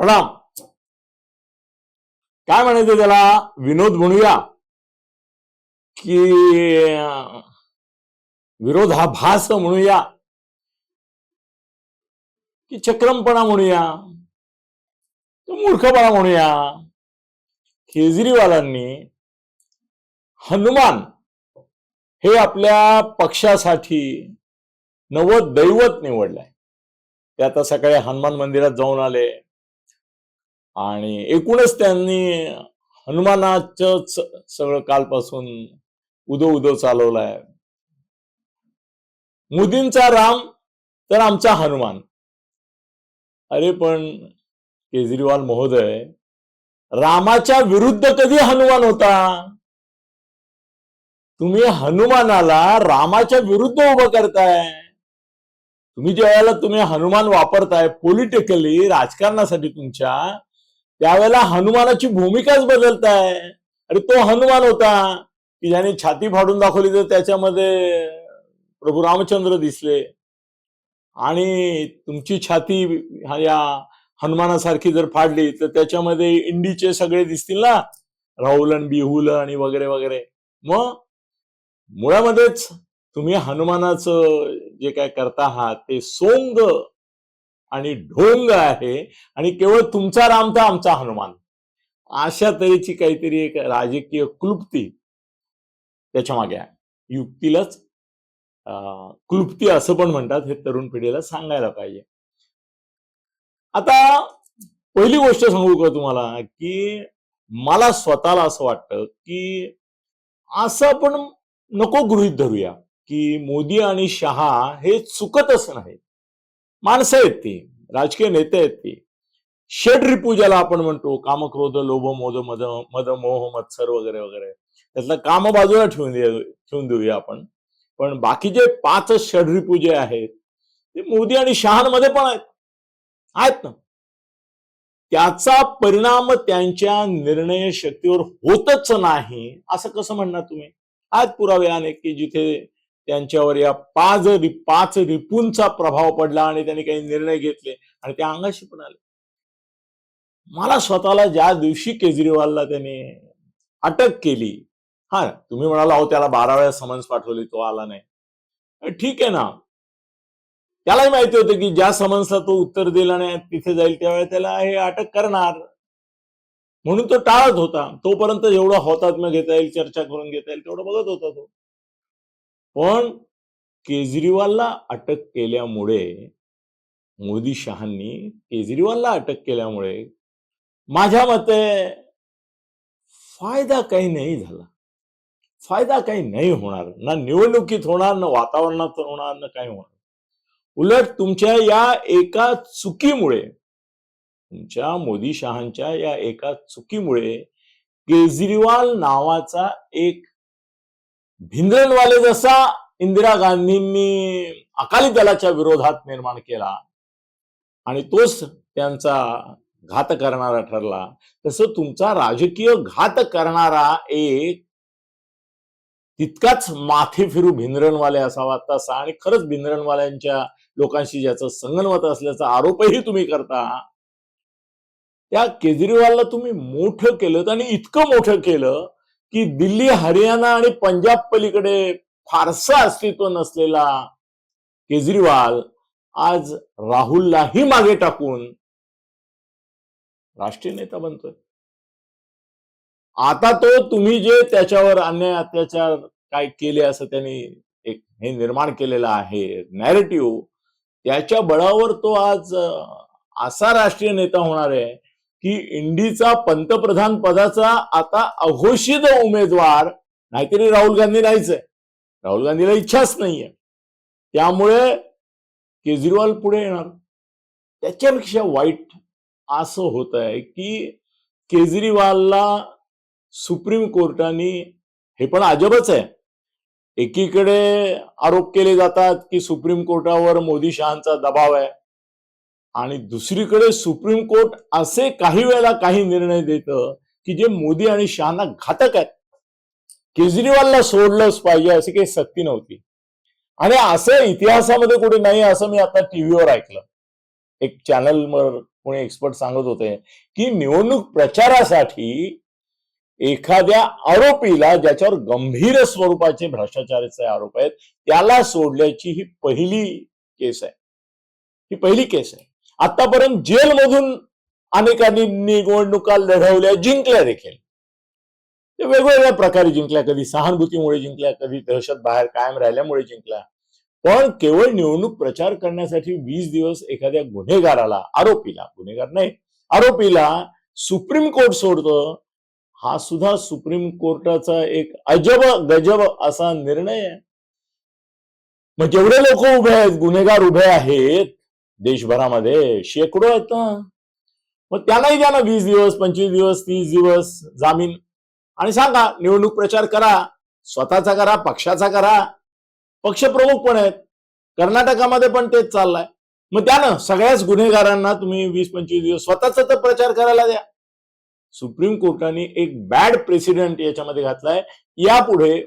प्रणाम. काय म्हणायचं त्याला? विनोद म्हणूया. की विरोध हा भास म्हणूया. की चक्रमपणा म्हणूया. मूर्खपणा म्हणूया. केजरीवालांनी हनुमान हे आपल्या पक्षासाठी नवं दैवत निवडलंय. ते आता सकाळी हनुमान मंदिरात जाऊन आले. आणि एकूणच त्यांनी हनुमानाचंच सगळं कालपासून उदो उदो चालवलाय. मुदींचा राम तर आमचा हनुमान. अरे पण केजरीवाल महोदय रामाच्या विरुद्ध कधी हनुमान होता? तुम्ही हनुमानाला रामाच्या विरुद्ध उभं करताय. तुम्ही ज्या वेळेला तुम्ही हनुमान वापरताय पॉलिटिकली राजकारणासाठी तुमच्या त्यावेळेला हनुमानाची भूमिकाच बदलताय. आणि तो हनुमान होता की ज्याने छाती फाडून दाखवली तर त्याच्यामध्ये प्रभू रामचंद्र दिसले. आणि तुमची छाती या हनुमानासारखी जर फाडली तर त्याच्यामध्ये इंडीचे सगळे दिसतील ना? राहुलन बिहुल आणि वगैरे वगैरे. मग मुळामध्येच तुम्ही हनुमानाचं जे काय करता आहात ते सोंग आणि ढोंग आहे आणि केवळ तुमचा राम तर आमचा हनुमान. अशा तऱ्हेची काहीतरी एक राजकीय क्लुप्ती त्याच्यामागे आहे. युक्तीलाच क्लुप्ती असं पण म्हणतात हे तरुण पिढीला सांगायला पाहिजे. आता पहिली गोष्ट सांगू का तुम्हाला की मला स्वतःला असं वाटतं की असं आपण नको गृहित धरूया की मोदी आणि शहा हे चुकतच नाही माणसं आहेत ती राजकीय नेते आहेत ती. षड रिपू ज्याला आपण म्हणतो कामक्रोध लोभ मोज मद मद मोह मत्सर वगैरे वगैरे. त्यातलं काम बाजूला ठेवून दे ठेवून देऊया आपण. पण बाकीचे पाच षडरिपू जे आहेत ते मोदी आणि शहांमध्ये पण आहेत. आहेत ना. त्याचा परिणाम त्यांच्या निर्णय शक्तीवर होतच नाही असं कसं म्हणणार तुम्ही? आहेत पुरावे अनेक की जिथे त्यांच्यावर या पाच रि- पाच रिपूंचा प्रभाव पडला आणि त्यांनी काही निर्णय घेतले. आणि त्या अंगाशी पण आले. मला स्वतःला ज्या दिवशी केजरीवालला त्याने अटक केली हा तुम्ही म्हणाला अहो त्याला बारा वेळा समन्स पाठवली तो आला नाही. ठीक आहे ना. त्यालाही माहिती होतं की ज्या समन्सला तो उत्तर दिला नाही तिथे जाईल त्यावेळेला त्याला हे अटक करणार. म्हणून तो टाळत होता. तोपर्यंत जेवढं होतात घेता येईल चर्चा करून घेता येईल तेवढं बघत होता तो. पण केजरीवालला अटक केल्यामुळे मोदी शहांनी केजरीवालला अटक केल्यामुळे माझ्या मते फायदा काही नाही झाला. फायदा काही नाही होणार. ना निवडणुकीत होणार ना वातावरणात होणार ना काही होणार. उलट तुमच्या या एका चुकीमुळे तुमच्या मोदी शहांच्या या एका चुकीमुळे केजरीवाल नावाचा एक भिंद्रनवाले जसा इंदिरा गांधींनी अकाली दलाच्या विरोधात निर्माण केला आणि तोच त्यांचा घात करणारा ठरला तसं तुमचा राजकीय घात करणारा एक तितकाच माथे फिरू भिंद्रनवाले असावा तसा आणि खरंच भिंद्रनवाल्यांच्या लोकांशी ज्याचं संगनमत असल्याचा आरोपही तुम्ही करता. त्या केजरीवालला तुम्ही मोठं केलं आणि इतकं मोठं केलं की दिल्ली हरियाणा आणि पंजाब पलीकडे फारसं अस्तित्व नसलेला केजरीवाल आज राहुललाही मागे टाकून राष्ट्रीय नेता बनतोय. आता तो तुम्ही जे त्याच्यावर अन्याय अत्याचार काय केले असं त्यांनी एक हे निर्माण केलेलं आहे नॅरेटिव्ह त्याच्या बळावर तो आज असा राष्ट्रीय नेता होणार आहे की इंडीचा पंतप्रधान पदाचा आता अघोषित उमेदवार नाहीतरी राहुल गांधी नाहीच आहे. राहुल गांधीला इच्छाच नाहीये. त्यामुळे केजरीवाल पुढे येणार. त्याच्यापेक्षा वाईट असं होत आहे की केजरीवालला सुप्रीम कोर्टाने हे पण अजबच आहे. एकीकडे आरोप केले जातात की सुप्रीम कोर्टावर मोदी शहांचा दबाव आहे. आणि दुसरीकडे सुप्रीम कोर्ट असे काही वेळेला काही निर्णय देतं की जे मोदी आणि शहाना घातक आहेत. केजरीवालला सोडलंच पाहिजे अशी काही सक्ती नव्हती. आणि असं इतिहासामध्ये कुठे नाही असं मी आता टीव्हीवर ऐकलं. एक चॅनलवर कोणी एक्सपर्ट सांगत होते की निवडणूक प्रचारासाठी एखाद्या आरोपीला ज्याच्यावर गंभीर स्वरूपाचे भ्रष्टाचाराचे आरोप आहेत त्याला सोडल्याची ही पहिली केस आहे. ही पहिली केस आहे. आतापर्यंत जेलमधून अनेकांनी निवडणुका लढवल्या जिंकल्या देखील. ते वेगवेगळ्या प्रकारे जिंकल्या. कधी सहानुभूतीमुळे जिंकल्या कधी दहशत बाहेर कायम राहिल्यामुळे जिंकल्या. पण केवळ निवडणूक प्रचार करण्यासाठी वीस दिवस एखाद्या गुन्हेगाराला आरोपीला गुन्हेगार नाही आरोपीला सुप्रीम कोर्ट सोडतं. हा सुद्धा सुप्रीम कोर्टाचा एक अजब गजब असा निर्णय आहे. मग जेवढे लोक उभे आहेत गुन्हेगार उभे आहेत देशभरामध्ये शेकडो आहेत मग त्यांनाही द्या ना वीस दिवस पंचवीस दिवस तीस दिवस जामीन. आणि सांगा निवडणूक प्रचार करा स्वतःचा करा पक्षाचा करा. पक्षप्रमुख पण आहेत. कर्नाटकामध्ये पण तेच चाललंय. मग द्या ना सगळ्याच गुन्हेगारांना तुम्ही वीस पंचवीस दिवस स्वतःचा तर प्रचार करायला द्या. सुप्रीम कोर्टाने एक बॅड प्रेसिडेंट याच्यामध्ये घातलाय. यापुढे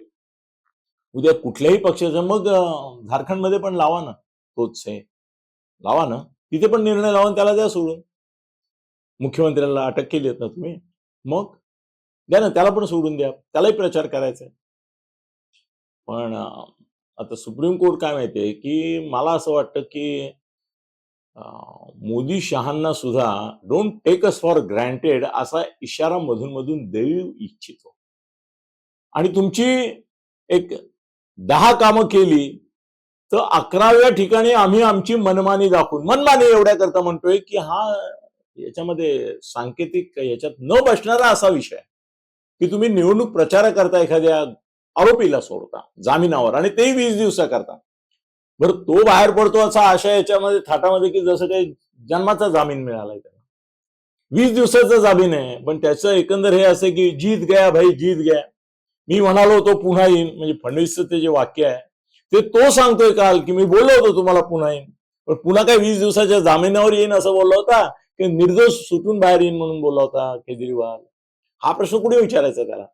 उद्या कुठल्याही पक्षाचं मग झारखंडमध्ये पण लावा ना तोच आहे लावा ना. तिथे पण निर्णय लावून त्याला द्या सोडून. मुख्यमंत्र्याला अटक केली आहेत ना तुम्ही मग द्या ना त्याला पण सोडून द्या. त्यालाही प्रचार करायचा आहे. पण आता सुप्रीम कोर्ट काय माहितीये की मला असं वाटतं की मोदी शहांना सुद्धा don't take us for granted असा इशारा मधून मधून देऊ इच्छितो. आणि तुमची एक दहा कामं केली तर अकराव्या ठिकाणी आम्ही आमची मनमानी दाखवून मनमानी एवढ्या करता म्हणतोय की हा याच्यामध्ये सांकेतिक याच्यात न बसणारा असा विषय की तुम्ही निवडणूक प्रचार करता एखाद्या आरोपीला सोडता जामिनावर आणि तेही वीस दिवसाकरता. बरं तो बाहेर पडतो असा आशा याच्यामध्ये थाटामध्ये की जसं काही जन्माचा जामीन मिळालाय त्याला. वीस दिवसाचा जामीन आहे पण त्याचं एकंदर हे असं की जीत गया भाई जीत गया मी म्हणालो होतो पुन्हा येईन म्हणजे फडणवीसचं ते जे वाक्य आहे ते तो सांगतोय काल की मी बोललो होतो तुम्हाला पुन्हा येईन. पण पुन्हा काय वीस दिवसाच्या जामिनावर येईन असं बोलला होता की निर्दोष सुटून बाहेर येईन म्हणून बोलला होता केजरीवाल? हा प्रश्न कुठे विचारायचा त्याला?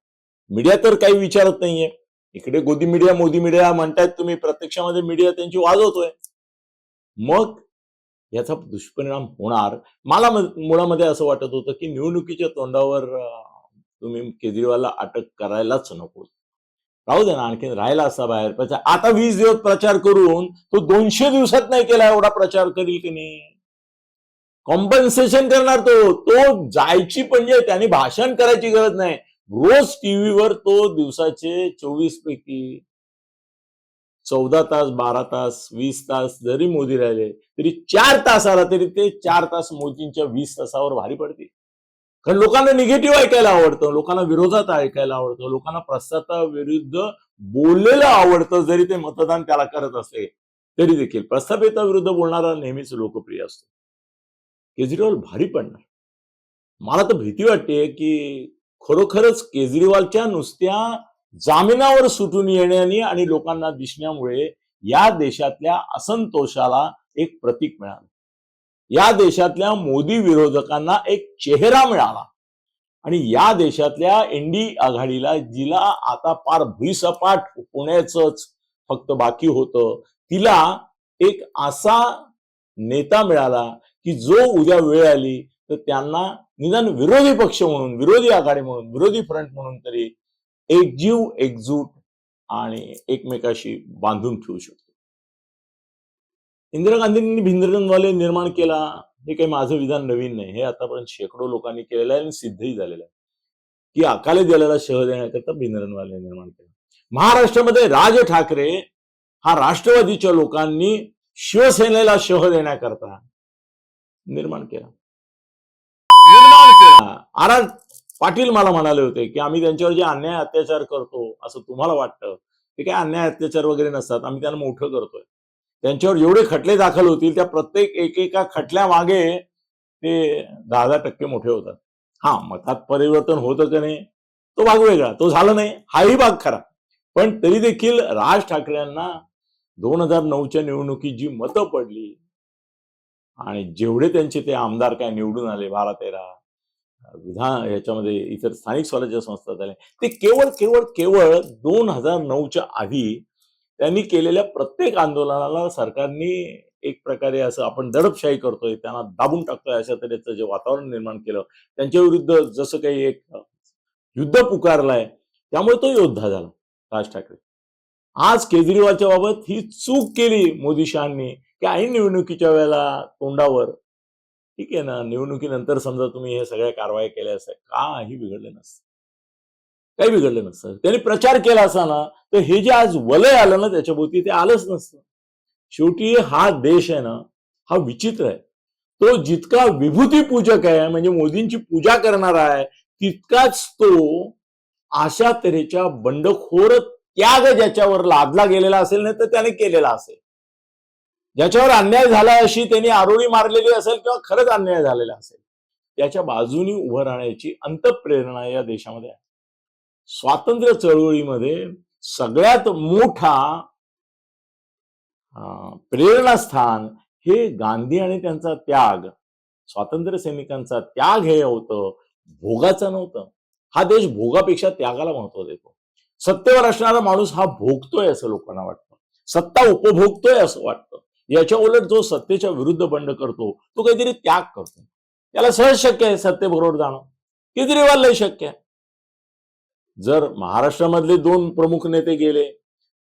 मीडिया तर काही विचारत नाहीये. इकडे गोदी मीडिया मोदी मीडिया म्हणतायत तुम्ही प्रत्यक्षामध्ये मीडिया त्यांची वाजवतोय. मग याचा दुष्परिणाम होणार. मला मुळामध्ये असं वाटत होतं की निवडणुकीच्या तोंडावर तुम्ही केजरीवालला अटक करायलाच नको. राहू दे ना आणखी राहिला असा बाहेर. प्रचार आता वीस दिवस प्रचार करून तो दोनशे दिवसात नाही केला एवढा प्रचार करील की नाही कॉम्पन्सेशन करणार तो. तो जायची म्हणजे त्यांनी भाषण करायची गरज नाही. रोज टीव्हीवर तो दिवसाचे चोवीस पैकी चौदा तास बारा तास वीस तास जरी मोदी राहिले तरी चार तास आला तरी ते चार तास मोदींच्या वीस तासावर भारी पडते कारण लोकांना निगेटिव्ह ऐकायला आवडतं लोकांना विरोधात ऐकायला आवडतं लोकांना प्रस्तावाविरुद्ध बोललेलं आवडतं जरी ते मतदान त्याला करत असले तरी देखील प्रस्थापिताविरुद्ध बोलणारा नेहमीच लोकप्रिय असतो. केजरीवाल भारी पडणार मला तर भीती वाटते की खरोखरच केजरीवालच्या नुसत्या जामिनावर सुटून येण्याने आणि लोकांना दिसण्यामुळे या देशातल्या असंतोषाला एक प्रतीक मिळालं. या देशातल्या मोदी विरोधकांना एक चेहरा मिळाला. आणि या देशातल्या एनडी आघाडीला जिला आता फार भुईसपाट होण्याचंच फक्त बाकी होतं तिला एक असा नेता मिळाला की जो उद्या वेळ आली तर त्यांना निदान विरोधी पक्ष म्हणून विरोधी आघाडी म्हणून विरोधी फ्रंट म्हणून तरी एकजीव एकजूट आणि एकमेकाशी बांधून ठेवू शकतो. इंदिरा गांधींनी भिंद्रनवाले निर्माण केला हे काही माझं विधान नवीन नाही. हे आतापर्यंत शेकडो लोकांनी केलेलं आहे आणि सिद्धही झालेलं आहे. की अकाली दलाला शह देण्याकरता भिंद्रनवाले निर्माण केला. महाराष्ट्रामध्ये राज ठाकरे हा राष्ट्रवादीच्या लोकांनी शिवसेनेला शह देण्याकरता निर्माण केला. निर्माण केला. आर आर पाटील मला म्हणाले होते की आम्ही त्यांच्यावर जे अन्याय अत्याचार करतो असं तुम्हाला वाटतं ते काय अन्याय अत्याचार वगैरे नसतात. आम्ही त्यांना मोठं करतोय. त्यांच्यावर जेवढे खटले दाखल होतील त्या प्रत्येक एकेका खटल्या मागे ते दहा दहा टक्के मोठे होतात. हा मतात परिवर्तन होतं का नाही. तो भाग वेगळा तो झाला नाही. हाही भाग खरा. पण तरी देखील राज ठाकरेंना दोन हजार नऊच्या निवडणुकीत जी मतं पडली आणि जेवढे त्यांचे ते आमदार काय निवडून आले बारा तेरा विधान याच्यामध्ये इतर स्थानिक स्वराज्य संस्था झाल्या ते केवळ केवळ केवळ दोन हजार नऊच्या आधी त्यांनी केलेल्या प्रत्येक आंदोलनाला सरकारने एक प्रकारे असं आपण दडपशाही करतोय त्यांना दाबून टाकतोय अशा तऱ्हेचं जे वातावरण निर्माण केलं. त्यांच्या विरुद्ध जसं काही एक युद्ध पुकारलाय त्यामुळे तो योद्धा झाला राज ठाकरे. आज केजरीवालच्या बाबत ही चूक केली मोदी शहांनी की ऐन निवडणुकीच्या वेळेला तोंडावर. ठीक आहे ना निवडणुकीनंतर समजा तुम्ही हे सगळ्या कारवाई केल्या असत्या काही बिघडले नसतं. काही बिघडलं नसतं. त्यांनी प्रचार केला असा ना तर हे जे आज वलय आलं ना त्याच्याभोवती ते आलंच नसतं. शेवटी हा देश आहे ना हा विचित्र आहे. तो जितका विभूती पूजक आहे म्हणजे मोदींची पूजा करणारा आहे तितकाच तो अशा तऱ्हेच्या बंडखोर त्याग ज्याच्यावर लादला गेलेला असेल नाही तर त्याने केलेला असेल. ज्याच्यावर अन्याय झाला अशी त्यांनी आरोळी मारलेली असेल किंवा खरंच अन्याय झालेला असेल त्याच्या बाजूनी उभं राहण्याची अंतप्रेरणा या देशामध्ये आहे. स्वातंत्र्य चळवळीमध्ये सगळ्यात मोठा प्रेरणास्थान हे गांधी आणि त्यांचा त्याग. स्वातंत्र्य सैनिकांचा त्याग हे होतं भोगाचं नव्हतं. हा देश भोगापेक्षा त्यागाला महत्त्व देतो. सत्तेवर असणारा माणूस हा भोगतोय असं लोकांना वाटतं. सत्ता उपभोगतोय असं वाटतं. याच्या उलट जो सत्तेच्या विरुद्ध बंड करतो तो काहीतरी त्याग करतो. त्याला सहज शक्य आहे सत्तेबरोबर जाणं. केजरीवाल शक्य आहे. जर महाराष्ट्रामधले दोन प्रमुख नेते गेले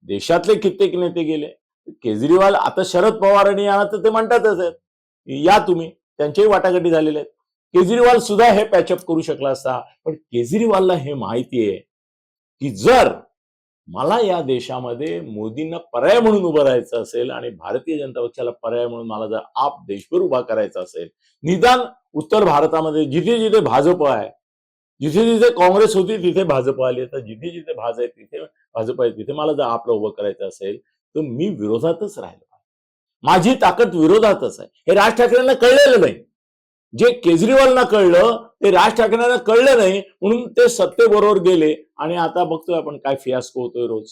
देशातले कित्येक नेते गेले केजरीवाल आता शरद पवार आणि यांना तर ते म्हणतातच आहेत. या तुम्ही त्यांच्याही वाटाघाटी झालेल्या आहेत. केजरीवाल सुद्धा हे पॅचअप करू शकला असता पण केजरीवालला हे माहिती आहे की जर मला या देशामध्ये मोदींना पर्याय म्हणून उभं राहायचं असेल आणि भारतीय जनता पक्षाला पर्याय म्हणून मला जर आप देशभर उभा करायचा असेल निदान उत्तर भारतामध्ये जिथे जिथे भाजप आहे जिथे जिथे काँग्रेस होती तिथे भाजप आली तर जिथे जिथे भाज आहे तिथे भाजप आहे तिथे मला जर आपलं उभं करायचं असेल तर मी विरोधातच राहिलो माझी ताकद विरोधातच आहे. हे राज ठाकरेंना कळलेलं नाही. जे केजरीवालना कळलं ते राज ठाकरेंना कळलं नाही म्हणून ते सत्तेबरोबर गेले. आणि आता बघतोय आपण काय फियास्को होतोय रोज.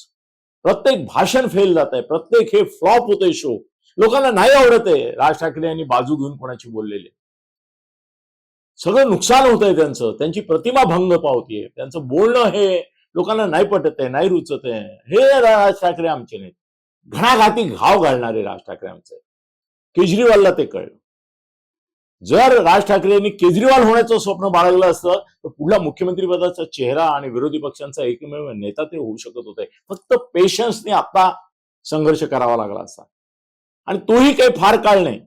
प्रत्येक भाषण फेल जात आहे. प्रत्येक हे फ्लॉप होतोय शो. लोकांना नाही आवडत आहे राज ठाकरे यांनी बाजू घेऊन कोणाची बोललेले. सगळं नुकसान होत आहे त्यांचं. त्यांची प्रतिमा भंग पावतीये. त्यांचं बोलणं हे लोकांना नाही पटत आहे नाही रुचत आहे. हे राज ठाकरे आमचे नाहीत. घणाघाती घाव घालणारे राज ठाकरे आमचे केजरीवालला ते कळलं. जर राज ठाकरे यांनी केजरीवाल होण्याचं स्वप्न बाळगलं असतं तर पुढला मुख्यमंत्री पदाचा चेहरा आणि विरोधी पक्षांचा एकमेव नेता ते होऊ शकत होते. फक्त पेशन्सने आता संघर्ष करावा लागला असता आणि तोही काही फार काळ नाही.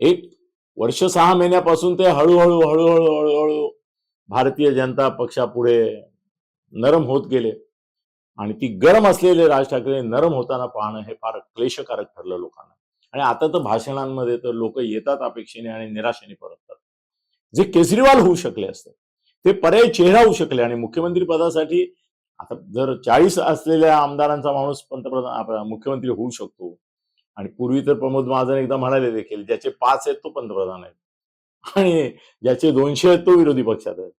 एक वर्ष सहा महिन्यापासून ते हळूहळू हळूहळू हळूहळू भारतीय जनता पक्षापुढे नरम होत गेले. आणि ती गरम असलेले राज ठाकरे नरम होताना पाहणं हे फार क्लेशकारक ठरलं लोकांना. आणि आता तर भाषणांमध्ये तर लोक येतात अपेक्षेने आणि निराशेने परततात. जे केजरीवाल होऊ शकले असते ते पर्याय चेहरा होऊ शकले आणि मुख्यमंत्री पदासाठी आता जर चाळीस असलेल्या आमदारांचा माणूस पंतप्रधान मुख्यमंत्री होऊ शकतो आणि पूर्वी तर प्रमोद महाजन एकदा म्हणाले देखील ज्याचे पाच आहेत तो पंतप्रधान आहेत. आणि ज्याचे दोनशे आहेत तो विरोधी पक्षात आहे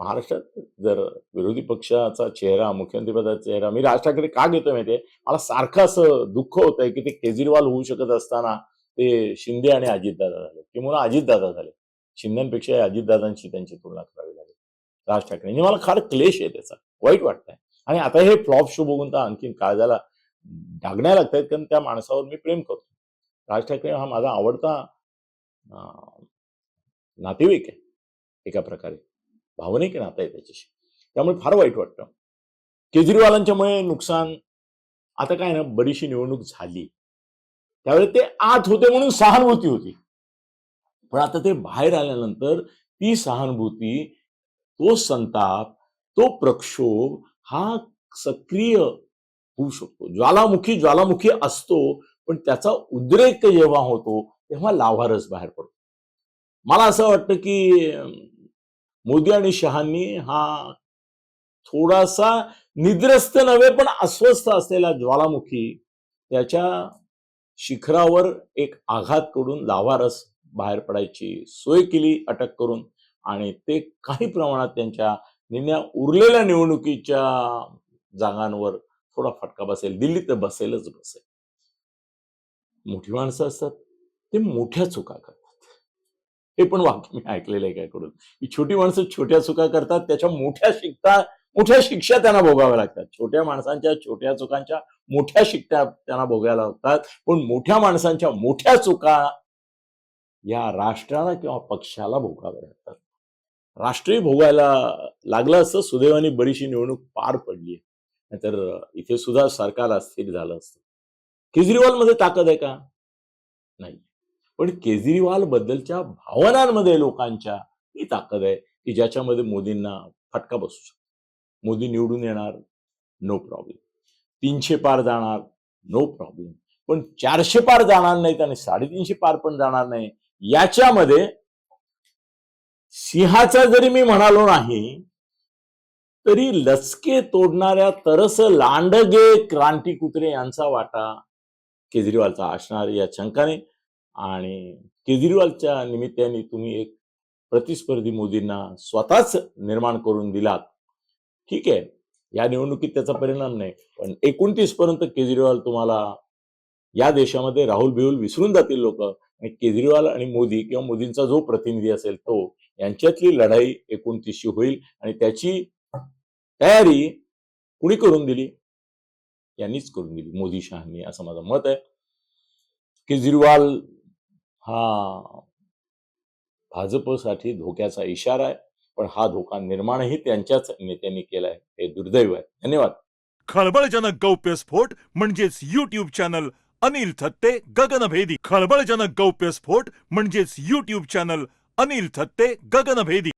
महाराष्ट्रात जर विरोधी पक्षाचा चेहरा मुख्यमंत्रीपदाचा चेहरा मी राज ठाकरे का घेतो माहितीये? मला सारखं असं दुःख होत आहे की ते केजरीवाल होऊ शकत असताना ते शिंदे आणि अजितदादा झाले किंवा अजितदादा झाले शिंदेपेक्षा अजितदादांची त्यांची तुलना करावी लागेल. राज ठाकरे म्हणजे मला फार क्लेश आहे त्याचा. वाईट वाटतंय. आणि आता हे फ्लॉप शो बघून तर आणखीन काळजाला डागण्या लागतायत कारण त्या माणसावर मी प्रेम करतो. राज ठाकरे हा माझा आवडता नातेवाईक आहे एका प्रकारे. भावनिक नातं आहे त्याच्याशी. त्यामुळे फार वाईट वाटतं. केजरीवालांच्यामुळे नुकसान आता काय ना बरीचशी निवडणूक झाली. त्यावेळी ते आत होते म्हणून सहानुभूती होती. पण आता ते बाहेर आल्यानंतर ती सहानुभूती तो संताप तो प्रक्षोभ हा सक्रिय होऊ शकतो. ज्वालामुखी ज्वालामुखी असतो पण त्याचा उद्रेक जेव्हा होतो तेव्हा लाभारस बाहेर पडतो. मला असं वाटतं की मोदी आणि शहांनी हा थोडासा निद्रस्त नव्हे पण अस्वस्थ असलेला ज्वालामुखी त्याच्या शिखरावर एक आघात करून लाभारस बाहेर पडायची सोय केली अटक करून. आणि ते काही प्रमाणात त्यांच्या निन्या उरलेल्या निवडणुकीच्या जागांवर थोडा फटका बसेल दिल्लीत तर बसेलच बसेल. मोठी माणसं असतात ते मोठ्या चुका करतात. हे पण वाक्य मी ऐकलेलं आहे कायकडून की छोटी माणसं छोट्या चुका करतात त्याच्या मोठ्या शिकता मोठ्या शिक्षा त्यांना भोगाव्या लागतात. छोट्या माणसांच्या छोट्या चुकांच्या मोठ्या शिक्षा त्यांना भोगायला होतात पण मोठ्या माणसांच्या मोठ्या चुका या राष्ट्राला किंवा पक्षाला भोगाव्या लागतात. राष्ट्रही भोगायला लागलं असतं. सुदैवाने बरीचशी निवडणूक पार पडली नाहीतर इथे सुद्धा सरकार अस्थिर झालं असतं. केजरीवालमध्ये ताकद आहे का? नाही. पण केजरीवाल बद्दलच्या भावनांमध्ये लोकांच्या ही ताकद आहे की ज्याच्यामध्ये मोदींना फटका बसू शकतो. मोदी निवडून येणार नो प्रॉब्लेम तीनशे पार जाणार नो प्रॉब्लेम पण चारशे पार जाणार नाहीत आणि साडेतीनशे पार पण जाणार नाही याच्यामध्ये सिंहाचा जरी मी म्हणालो नाही तरी लचके तोडणाऱ्या तरस लांडगे क्रांती कुत्रे यांचा वाटा केजरीवालचा असणार या शंकाने. आणि केजरीवालच्या निमित्ताने तुम्ही एक प्रतिस्पर्धी मोदींना स्वतःच निर्माण करून दिलात. ठीक आहे. या निवडणुकीत त्याचा परिणाम नाही. पण एकोणतीस पर्यंत केजरीवाल तुम्हाला या देशामध्ये राहुल बिहुल विसरून जातील लोक. आणि केजरीवाल आणि मोदी किंवा मोदींचा जो प्रतिनिधी असेल तो यांच्यातली लढाई एकोणतीसशी होईल. आणि त्याची तयारी कुणी करून दिली? यांनीच करून दिली. मोदी शहांनी असं माझं मत आहे. केजरीवाल हा भाजपसाठी धोक्याचा इशारा आहे पण हा धोका निर्माणही त्यांच्याच नेत्यांनी केलाय हे दुर्दैव आहे. धन्यवाद. खळबळजनक गौप्यस्फोट म्हणजेच युट्यूब चॅनल अनिल थत्ते गगनभेदी. खळबळजनक गौप्यस्फोट म्हणजेच युट्यूब चॅनल अनिल थत्ते गगनभेदी.